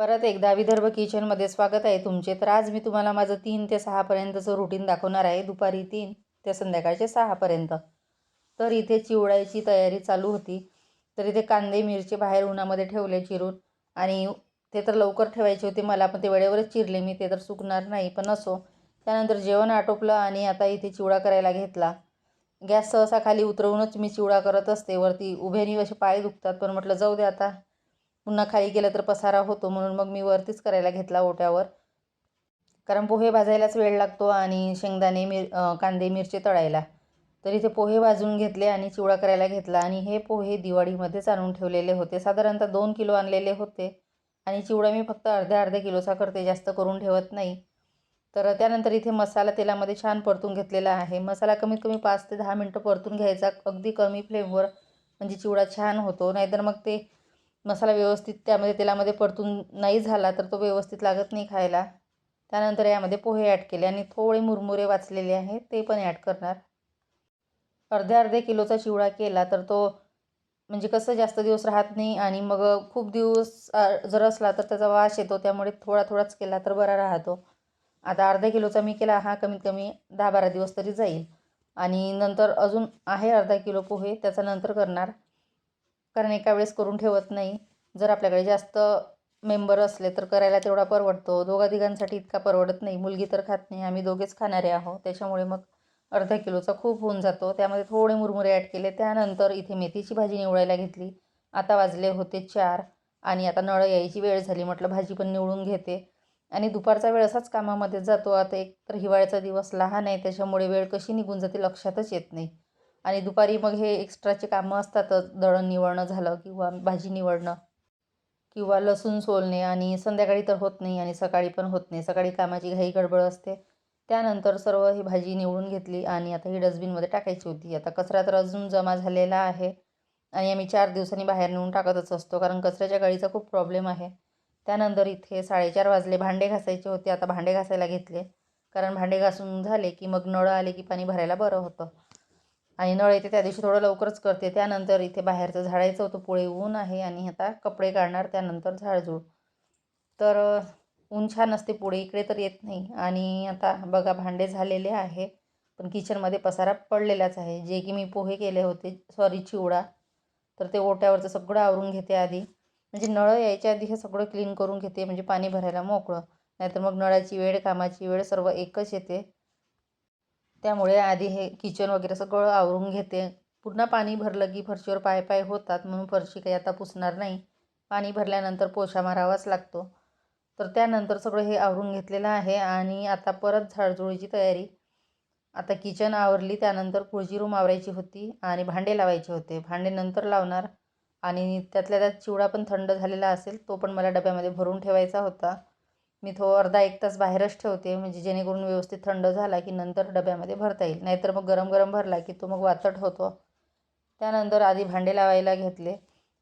परत एकदा विदर्भ किचनमध्ये स्वागत आहे तुमचे. तर आज मी तुम्हाला माझं तीन ते सहापर्यंतचं रुटीन दाखवणार आहे. दुपारी तीन ते संध्याकाळचे सहापर्यंत. तर इथे चिवडायची तयारी चालू होती. तर इथे कांदे मिरची बाहेर उन्हामध्ये ठेवले चिरून. आणि ते तर लवकर ठेवायचे होते. मला पण ते वेळेवरच चिरले. मी ते तर सुकणार नाही पण असो. त्यानंतर जेवण आटोपलं आणि आता इथे चिवडा करायला घेतला. गॅस सहसा खाली उतरवूनच मी चिवडा करत असते. वरती उभ्यानी असे पाय दुखतात. पण म्हटलं जाऊ दे आता. पुन्हा खाली गेलं तर पसारा होतो म्हणून मग मी वरतीच करायला घेतला ओट्यावर. कारण पोहे भाजायलाच वेळ लागतो आणि शेंगदाणे मिर कांदे मिरचे तळायला. तर इथे पोहे भाजून घेतले आणि चिवडा करायला घेतला आणि हे पोहे दिवाळीमध्येच आणून ठेवलेले होते. साधारणतः दोन किलो आणलेले होते आणि चिवडा मी फक्त अर्ध्या अर्ध्या किलोचा करते जास्त करून ठेवत नाही. तर त्यानंतर इथे मसाला तेलामध्ये छान परतून घेतलेला आहे. मसाला कमीत कमी पाच ते दहा मिनटं परतून घ्यायचा. अगदी कमी फ्लेमवर म्हणजे चिवडा छान होतो. नाहीतर मग ते मसाला व्यवस्थित त्यामध्ये तेलामध्ये परतून नाही झाला तर तो व्यवस्थित लागत नाही खायला. त्यानंतर यामध्ये पोहे ॲड केले आणि थोडे मुरमुरे वाचलेले आहेत ते पण ॲड करणार. अर्ध्या अर्ध्या किलोचा चिवडा केला तर तो म्हणजे कसं जास्त दिवस राहत नाही आणि मग खूप दिवस जर असला तर त्याचा वास येतो त्यामुळे थोडा थोडाच केला तर बरा राहतो. आता अर्धा किलोचा मी केला हा कमीत कमी दहा बारा दिवस तरी जाईल. आणि नंतर अजून आहे अर्धा किलो पोहे त्याचा नंतर करणार. कारण एका वेळेस करून ठेवत नाही. जर आपल्याकडे जास्त मेंबर असले तर करायला तेवढा परवडतो. दोघा तिघांसाठी इतका परवडत नाही. मुलगी तर खात नाही. आम्ही दोघेच खाणारे आहोत. त्याच्यामुळे मग अर्धा किलोचा खूप होऊन जातो. त्यामध्ये थोडे मुरमुरे ॲड केले. त्यानंतर इथे मेथीची भाजी निवडायला घेतली. आता वाजले होते चार आणि आता नळ यायची वेळ झाली. म्हटलं भाजी पण निवडून घेते. आणि दुपारचा वेळ असाच कामामध्ये जातो. आता एक तर हिवाळ्याचा दिवस लहान आहे. त्याच्यामुळे वेळ कशी निघून जाते लक्षातच येत नाही. आणि दुपारी मग हे एक्स्ट्राचे कामं असतातच दळण निवडणं झालं किंवा भाजी निवडणं किंवा लसूण सोलणे आणि संध्याकाळी तर होत नाही आणि सकाळी पण होत नाही. सकाळी कामाची घाई गडबड असते. त्यानंतर सर्व ही भाजी निवडून घेतली आणि आता ही डस्टबिनमध्ये टाकायची होती. आता कचरा तर अजून जमा झालेला आहे आणि आम्ही चार दिवसांनी बाहेर नेऊन टाकतच असतो कारण कचऱ्याच्या गाडीचा खूप प्रॉब्लेम आहे. त्यानंतर इथे साडेचार वाजले. भांडे घासायचे होते. आता भांडे घासायला घेतले. कारण भांडे घासून झाले की मग नळ आले की पाणी भरायला बरं होतं. आणि नळ येते त्या दिवशी थोडं लवकरच करते. त्यानंतर इथे बाहेरचं झाडायचं होतं पुढे ऊन आहे आणि आता कपडे काढणार त्यानंतर झाडझूड. तर ऊन छान असते पुढे इकडे तर येत नाही. आणि आता बघा भांडे झालेले आहे पण किचनमध्ये पसारा पडलेलाच आहे. जे की मी पोहे केले होते सॉरी चिवडा. तर ते ओट्यावरचं सगळं आवरून घेते आधी. म्हणजे नळं यायच्या आधी हे सगळं क्लीन करून घेते म्हणजे पाणी भरायला मोकळं. नाहीतर मग नळाची वेळ कामाची वेळ सर्व एकच येते. त्यामुळे आधी हे किचन वगैरे सगळं आवरून घेते. पुन्हा पाणी भरलं की फरशीवर पाय पाय होतात म्हणून फरशी काही आता पुसणार नाही. पाणी भरल्यानंतर पोछा मारावाच लागतो. तर त्यानंतर सगळं हे आवरून घेतलेलं आहे आणि आता परत झाडझुळीची तयारी. आता किचन आवरली त्यानंतर पुळजी रूम आवरायची होती आणि भांडे लावायचे होते. भांडे नंतर लावणार आणि त्यातल्या त्यात चिवडा पण थंड झालेला असेल तो पण मला डब्यामध्ये भरून ठेवायचा होता. मी तो अर्धा एक तास बाहेरच ठेवते म्हणजे जेणेकरून व्यवस्थित थंड झाला की नंतर डब्यामध्ये भरता येईल. नाहीतर मग गरम गरम भरला की तो मग वातट होतो. त्यानंतर आधी भांडे लावायला घेतले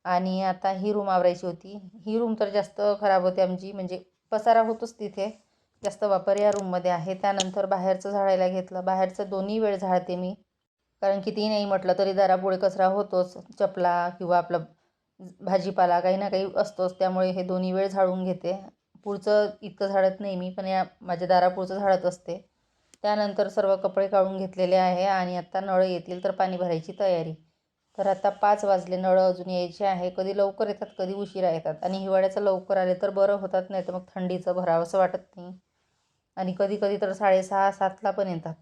आणि आता ही रूम आवरायची होती. ही रूम तर जास्त खराब होते आमची म्हणजे पसारा होतोच तिथे. जास्त वापर या रूममध्ये आहे. त्यानंतर बाहेरचं झाडायला घेतलं. बाहेरचं दोन्ही वेळ झाडते मी. कारण कितीही नाही म्हटलं तरी दारापुढे कचरा होतोच. चपला किंवा आपलं भाजीपाला काही ना काही असतोच. त्यामुळे हे दोन्ही वेळ झाडून घेते. पुढचं इतकं झाडत नाही मी पण या माझ्या दारापुढचं झाडत असते. त्यानंतर सर्व कपडे काढून घेतलेले आहे आणि आत्ता नळ येतील तर पाणी भरायची तयारी. तर आता पाच वाजले नळ अजून यायचे आहे. कधी लवकर येतात कधी उशिरा येतात. आणि हिवाळ्याचं लवकर आले तर बरं होतात नाही तर मग थंडीचं भरावंसं वाटत नाही. आणि कधी कधी तर साडेसहा सातला पण येतात.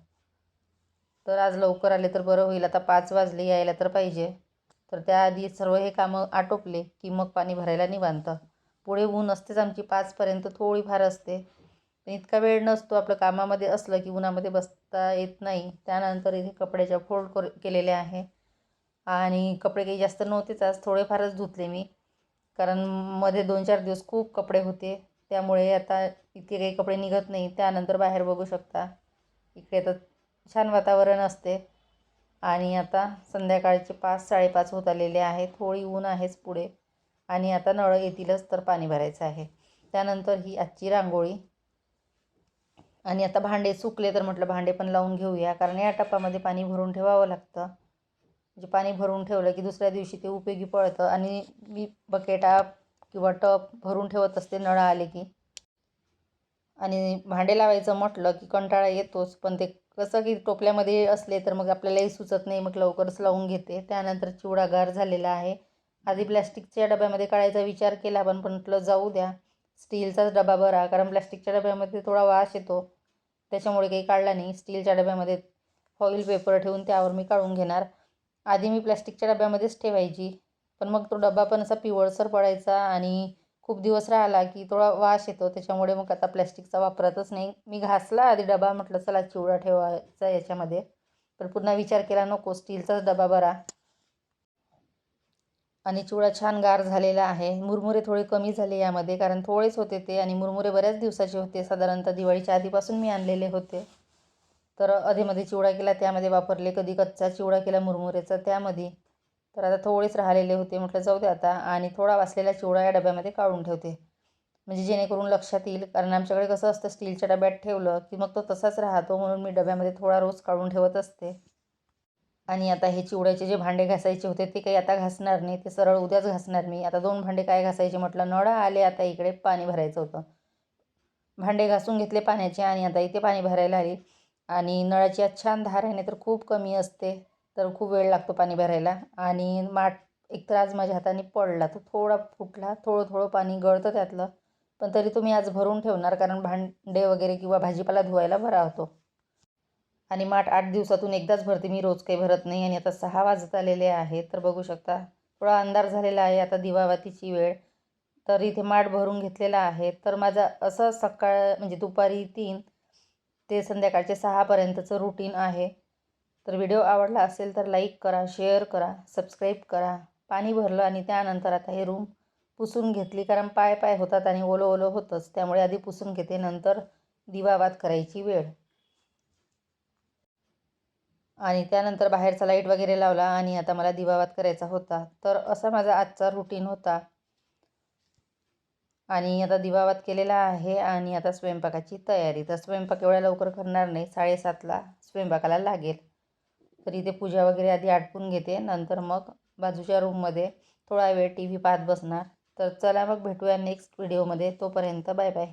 तर आज लवकर आले तर बरं होईल. आता पाच वाजले यायला तर पाहिजे. तर त्याआधी सर्व हे कामं आटोपले की मग पाणी भरायला निवांत. पुढे ऊन असतेच आमची पाचपर्यंत थोडीफार असते. पण इतका वेळ नसतो आपलं कामामध्ये असलं की उन्हामध्ये बसता येत नाही. त्यानंतर इथे कपड्याच्या फोल्ड कर केलेले आहे. आणि कपडे काही जास्त नव्हतेच आज थोडेफारच धुतले मी. कारण मध्ये दोन चार दिवस खूप कपडे होते. त्यामुळे आता इतके काही कपडे निघत नाही. त्यानंतर बाहेर बघू शकता. इकडे तर छान वातावरण असते. आणि आता संध्याकाळचे पाच साडेपाच होत आलेले आहे. थोडी ऊन आहेच पुढे. आणि आता नळ येतीलच तर पाणी भरायचं आहे. त्यानंतर ही आजची रांगोळी. आणि आता भांडे सुकले तर म्हटलं भांडे पण लावून घेऊया कारण या टपामध्ये पाणी भरून ठेवावं लागतं. म्हणजे पाणी भरून ठेवलं की दुसऱ्या दिवशी ते उपयोगी पळतं आणि मी बकेटा किंवा टप भरून ठेवत असते नळ आले की. आणि भांडे लावायचं म्हटलं की कंटाळा येतोच पण ते कसं की टोपल्यामध्ये असले तर मग आपल्यालाही सुचत नाही मग लवकरच लावून घेते. त्यानंतर चिवडा गार झालेला आहे. आधी प्लॅस्टिकच्या डब्यामध्ये काढायचा विचार केला पण पण म्हटलं जाऊ द्या स्टीलचाच डबा बरा कारण प्लॅस्टिकच्या डब्यामध्ये थोडा वास येतो. त्याच्यामुळे काही काढला नाही. स्टीलच्या डब्यामध्ये फॉईल पेपर ठेवून त्यावर मी काढून घेणार. आधी मी प्लॅस्टिकच्या डब्यामध्येच ठेवायची पण मग तो डबा पण असा पिवळसर पडायचा आणि खूप दिवस राहिला की थोडा वास येतो. त्याच्यामुळे मग आता प्लॅस्टिकचा वापरतच नाही. मी घासला आधी डबा म्हटलं चला चिवडा ठेवायचा याच्यामध्ये. पण पुन्हा विचार केला नको स्टीलचाच डबा बरा आणि चिवडा छान गार झालेला आहे. मुरमुरे थोडे कमी झाले यामध्ये कारण थोडेच होते ते आणि मुरमुरे बऱ्याच दिवसाचे होते. साधारणतः दिवाळीच्या आधीपासून मी आणलेले होते. तर अधेमध्ये चिवडा केला त्यामध्ये वापरले कधी कच्चा चिवडा केला मुरमुरेचा त्यामध्ये. तर आता थोडेच राहिलेले होते म्हटलं जाऊ दे आता. आणि थोडा वाचलेला चिवडा या डब्यामध्ये काढून ठेवते. म्हणजे जेणेकरून लक्षात येईल कारण आमच्याकडे कसं असतं स्टीलच्या डब्यात ठेवलं की मग तो तसाच राहतो म्हणून मी डब्यामध्ये थोडा रोज काढून ठेवत असते. आणि आता हे चिवड्याचे जे भांडे घासायचे होते ते काही आता घासणार नाही ते सरळ उद्याच घासणार मी. आता दोन भांडे काय घासायचे म्हटलं नळा आले आता इकडे पाणी भरायचं होतं. भांडे घासून घेतले पाण्याचे आणि आता इथे पाणी भरायला आली. आणि नळाची आज छान धार आहे नाही तर खूप कमी असते तर खूप वेळ लागतो पाणी भरायला. आणि माठ एकतर आज माझ्या हाताने पडला तो थोडा फुटला थोडं थोडं पाणी गळतं त्यातलं. पण तरी तुम्ही आज भरून ठेवणार कारण भांडे वगैरे किंवा भाजीपाला धुवायला भरा होतो. आणि माठ आठ दिवसातून एकदाच भरते. मी रोज काही भरत नाही आणि आता सहा वाजत आलेले आहेत. तर बघू शकता थोडा अंधार झालेला आहे. आता दिवावातीची वेळ. तर इथे माठ भरून घेतलेला आहे. तर माझा असं सकाळ म्हणजे दुपारी तीन ते संध्याकाळचे सहापर्यंतचं रुटीन आहे. तर व्हिडिओ आवडला असेल तर लाईक करा शेअर करा सबस्क्राईब करा. पाणी भरलं आणि त्यानंतर आता हे रूम पुसून घेतली. कारण पाय पाय होतात आणि ओलं ओलं होतंच. त्यामुळे आधी पुसून घेते. नंतर दिवावात करायची वेळ. आणि त्यानंतर बाहेरचा लाइट वगैरे लावला आणि आता मला दिवावात करायचा होता. तर असा माझा आजचा रुटीन होता. आणि आता दिवावात केलेला आहे आणि आता स्वयंपाकाची तयारी. तर स्वयंपाक एवढ्या लवकर करणार नाही. साडेसातला स्वयंपाकाला लागेल. तर इथे पूजा वगैरे आधी आटपून घेते. नंतर मग बाजूच्या रूममध्ये थोडा वेळ टी व्ही पाहत बसणार. तर चला मग भेटूया नेक्स्ट व्हिडिओमध्ये तोपर्यंत बाय बाय